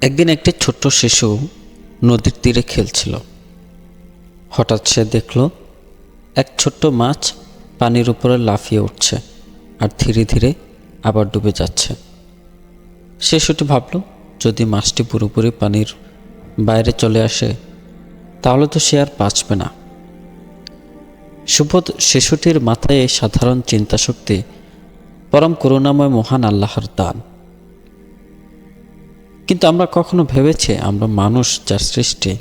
একদিন একটি ছোট্ট শিশু নদীর তীরে খেলছিল। হঠাৎ সে দেখল, এক ছোট্ট মাছ পানির উপরে লাফিয়ে উঠছে আর ধীরে ধীরে আবার ডুবে যাচ্ছে। শিশুটি ভাবল, যদি মাছটি পুরোপুরি পানির বাইরে চলে আসে, তাহলে তো সে আর বাঁচবে না। সুবোধ শিশুটির মাথায় সাধারণ চিন্তাশক্তি, পরম করুণাময় মহান আল্লাহর দান। কিন্তু আমরা কখনো ভেবেছি আমরা মানুষ যার সৃষ্টি,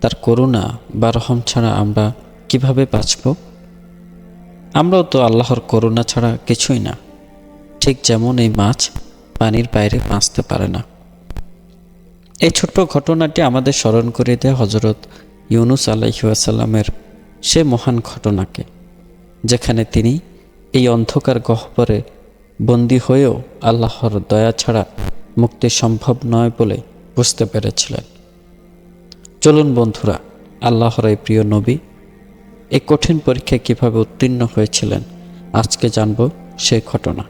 তার করুণা বা রহম ছাড়া আমরা কীভাবে বাঁচব? আমরাও তো আল্লাহর করুণা ছাড়া কিছুই না, ঠিক যেমন এই মাছ পানির বাইরে বাঁচতে পারে না। এই ছোট্ট ঘটনাটি আমাদের স্মরণ করে দেয় হজরত ইউনুস আলাইসাল্লামের সে মহান ঘটনাকে, যেখানে তিনি এই অন্ধকার গহ্বরে বন্দী হয়েও আল্লাহর দয়া ছাড়া মুক্তি সম্ভব নয় বলে বুঝতে পেরেছিলেন। চলুন বন্ধুরা, আল্লাহর এই প্রিয় নবী এই কঠিন পরীক্ষায় কীভাবে উত্তীর্ণ হয়েছিলেন, আজকে জানব সেই ঘটনা।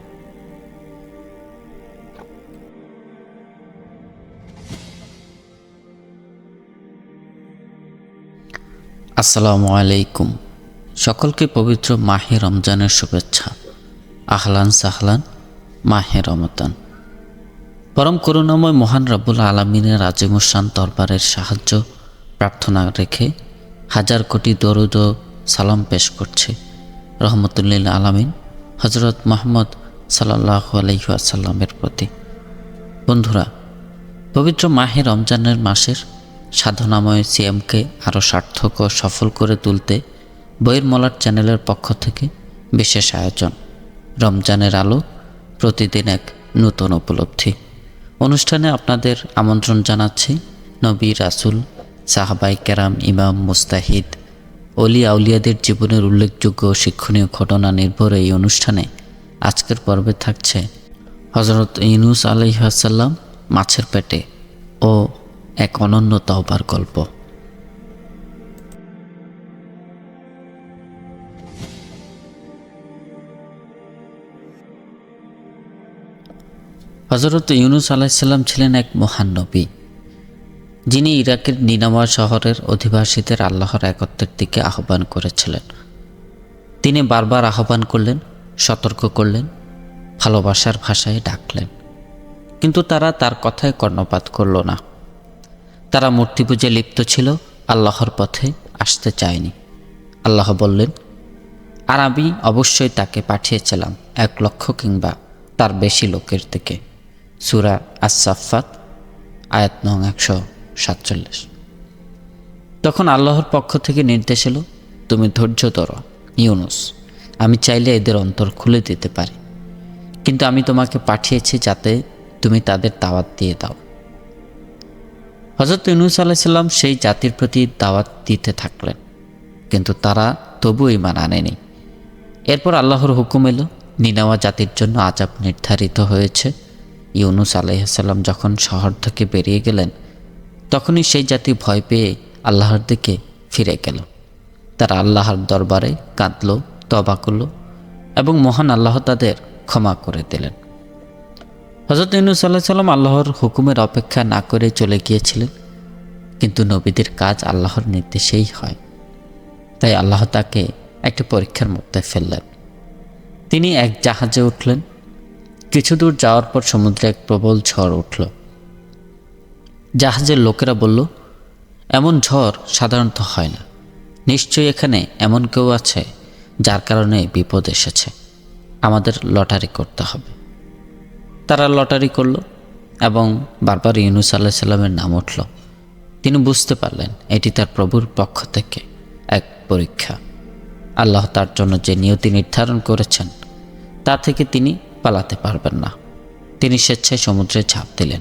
আসসালামু আলাইকুম। সকলকে পবিত্র মাহে রমজানের শুভেচ্ছা। আহলান সাহলান, মাহে রমতান পরম করুণাময় মহান রব্বুল আলমিনের আজিমুসান দরবারের সাহায্য প্রার্থনা রেখে হাজার কোটি দরুদ সালাম পেশ করছে। রহমতুল্লিল আলামিন হজরত মোহাম্মদ সাল্লাহ আলহিহাসাল্লামের প্রতি। বন্ধুরা, পবিত্র মাহে রমজানের মাসের সাধনাময় সিএমকে আরও সার্থক ও সফল করে তুলতে বইয়ের মলার চ্যানেলের পক্ষ থেকে বিশেষ আয়োজন। রমজানের আলো প্রতিদিন এক নতুন উপলব্ধি। অনুষ্ঠানে আপনাদের আমন্ত্রণ জানাচ্ছি নবী রাসুল সাহাবাই কেরাম, ইমাম মুস্তাহিদ, অলি আউলিয়াদের জীবনের উল্লেখযোগ্য শিক্ষণীয় ঘটনা নির্ভর এই অনুষ্ঠানে। আজকের পর্বে থাকছে হজরত ইনুস আলহাসাল্লাম মাছের পেটে ও এক অনন্য তহবার গল্প। হজরত ইউনুস আলাইসাল্লাম ছিলেন এক মহান নবী, যিনি ইরাকের নিনামা শহরের অধিবাসীদের আল্লাহর একত্রের দিকে আহ্বান করেছিলেন। তিনি বারবার আহ্বান করলেন, সতর্ক করলেন, ভালোবাসার ভাষায় ডাকলেন। কিন্তু তারা তার কথায় কর্ণপাত করল না। তারা মূর্তি পুজো লিপ্ত ছিল, আল্লাহর পথে আসতে চায়নি। আল্লাহ বললেন, আর আমি অবশ্যই তাকে পাঠিয়েছিলাম, এক লক্ষ কিংবা তার বেশি লোকের দিকে। সুরা আসাফাত আয়াত নং একশো সাতচল্লিশ। তখন আল্লাহর পক্ষ থেকে নির্দেশ এলো, তুমি ধৈর্য ধরো, ইউনুস, আমি চাইলে এদের অন্তর খুলে দিতে পারি, কিন্তু আমি তোমাকে পাঠিয়েছি যাতে তুমি তাদের দাওয়াত দিয়ে দাও। হজরত ইউনুস আলাইসাল্লাম সেই জাতির প্রতি দাওয়াত দিতে থাকলেন, কিন্তু তারা তবু ইমান আনেনি। এরপর আল্লাহর হুকুম এলো, নিনাওয়া জাতির জন্য আজাব নির্ধারিত হয়েছে। ইউনুস আলাইসাল্লাম যখন শহর থেকে বেরিয়ে গেলেন, তখনই সেই জাতি ভয় পেয়ে আল্লাহর দিকে ফিরে গেল। তারা আল্লাহর দরবারে কাঁদল তবা করল এবং মহান আল্লাহ তাদের ক্ষমা করে দিলেন। হজরত ইউনুস আল্লাহ সাল্লাম আল্লাহর হুকুমের অপেক্ষা না করে চলে গিয়েছিলেন, কিন্তু নবীদের কাজ আল্লাহর নির্দেশেই হয়। তাই আল্লাহ তাকে একটি পরীক্ষার মধ্যে ফেললেন। তিনি এক জাহাজে উঠলেন কিছু দূর যাওয়ার পর সমুদ্রে এক প্রবল ঝড় উঠল। জাহাজের লোকেরা বলল, এমন ঝড় সাধারণত হয় না। নিশ্চয়ই এখানে এমন কেউ আছে যার কারণে বিপদ এসেছে। আমাদের লটারি করতে হবে। তারা লটারি করল এবং বারবার ইউনুস আল্লাহ সাল্লামের নাম উঠল। তিনি বুঝতে পারলেন এটি তার প্রভুর পক্ষ থেকে এক পরীক্ষা। আল্লাহ তার জন্য যে নিয়তি নির্ধারণ করেছেন, তা থেকে তিনি পালাতে পারবেন না। তিনি স্বেচ্ছায় সমুদ্রে ঝাঁপ দিলেন।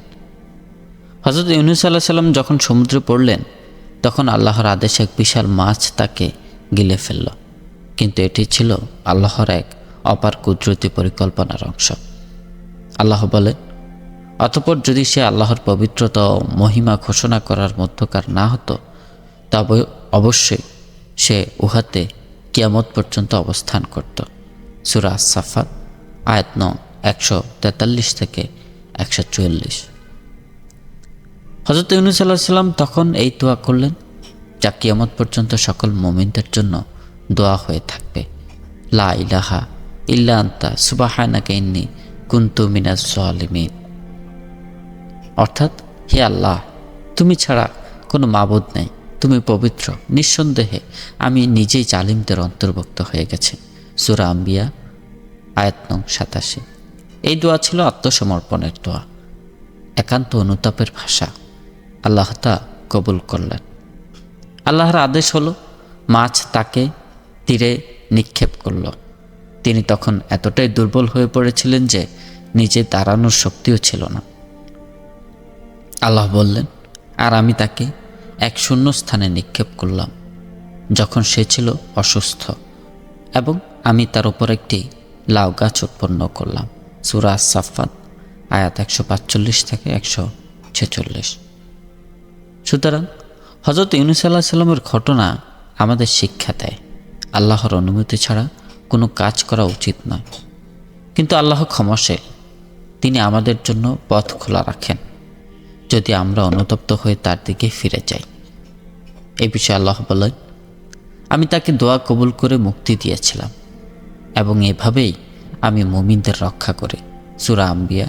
হজরত ইউনুস আল্লাহ সাল্লাম যখন সমুদ্রে পড়লেন, তখন আল্লাহর আদেশে এক বিশাল মাছ তাকে গিলে ফেলল। কিন্তু এটি ছিল আল্লাহর এক অপার কুদরতি পরিকল্পনার অংশ। আল্লাহ বলেন, অতপর যদি সে আল্লাহর পবিত্রতা ও মহিমা ঘোষণা করার মধ্যকার না হতো, তবে অবশ্যই সে উহাতে কিয়ামত পর্যন্ত অবস্থান করত। সুরা সাফাত আয়াত একশো তেতাল্লিশ থেকে একশো চুয়াল্লিশ। হজরত ইউনুস আল্লাহ তখন এই দোয়া করলেন যা কিয়ামত পর্যন্ত সকল মোমিনদের জন্য দোয়া হয়ে থাকবে। লা ইলাহা ইল্লা আন্তা, সুবাহানাকে ইন্নি কুন্তু মিনাজ সালিমিন অর্থাৎ, হে আল্লাহ, তুমি ছাড়া কোনো মাবুদ নেই, তুমি পবিত্র, নিঃসন্দেহে আমি নিজেই জালিমদের অন্তর্ভুক্ত হয়ে গেছি। সুরা আম্বিয়া আয়াত নং সাতাশি। এই দোয়া ছিল আত্মসমর্পণের দোয়া। একান্ত অনুতাপের ভাষা। আল্লাহ তা কবুল করলেন। আল্লাহর আদেশ হলো, মাছ তাকে তীরে নিক্ষেপ করল। তিনি তখন এতটাই দুর্বল হয়ে পড়েছিলেন যে নিজে দাঁড়ানোর শক্তিও ছিল না। আল্লাহ বললেন, আর আমি তাকে এক শূন্য স্থানে নিক্ষেপ করলাম, যখন সে ছিল অসুস্থ এবং আমি তার উপর একটি লাউ গাছ উৎপন্ন করলাম। সুরা সাফাত আয়াত একশো পাঁচচল্লিশ থেকে একশো ছেচল্লিশ। সুতরাং হজরত ইউনুস আল্লাহ সাল্লামের ঘটনা আমাদের শিক্ষা দেয়। আল্লাহর অনুমতি ছাড়া কোনো কাজ করা উচিত নয়। কিন্তু আল্লাহ ক্ষমাশীল, তিনি আমাদের জন্য পথ খোলা রাখেন। যদি আমরা অনুতপ্ত হয়ে তার দিকে ফিরে যাই। এ বিষয়ে আল্লাহ বলেন, আমি তাকে দোয়া কবুল করে মুক্তি দিয়েছিলাম। এবং এভাবেই আমি মুমিনদের রক্ষা করি। সুরা আম্বিয়া,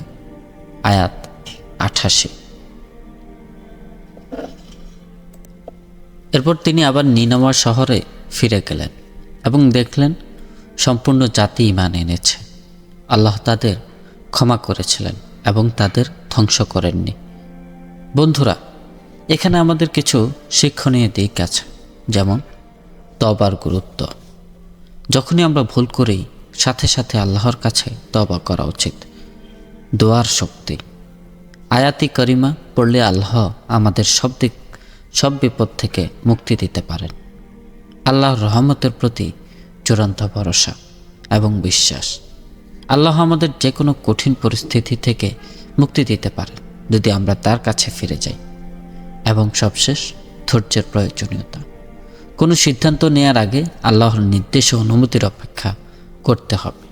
আয়াত আঠাশে। এরপর তিনি আবার নিনামা শহরে ফিরে গেলেন এবং দেখলেন সম্পূর্ণ জাতি ইমান এনেছে। আল্লাহ তাদের ক্ষমা করেছিলেন এবং তাদের ধ্বংস করেননি। বন্ধুরা, এখানে আমাদের কিছু শিক্ষণীয় দিক আছে, যেমন তবার গুরুত্ব। যখনই আমরা ভুল করি, সাথে সাথে আল্লাহর কাছে তবা করা উচিত। দোয়ার শক্তি। আয়াতি করিমা পড়লে আল্লাহ আমাদের সব দিক, সব বিপদ থেকে মুক্তি দিতে পারেন। আল্লাহর রহমতের প্রতি চূড়ান্ত ভরসা এবং বিশ্বাস। আল্লাহ আমাদের যে কোনো কঠিন পরিস্থিতি থেকে মুক্তি দিতে পারেন, যদি আমরা তার কাছে ফিরে যাই। এবং সবশেষ ধৈর্যের প্রয়োজনীয়তা। কোনো সিদ্ধান্ত নেয়ার আগে আল্লাহর নির্দেশ ও অনুমতির অপেক্ষা করতে হবে।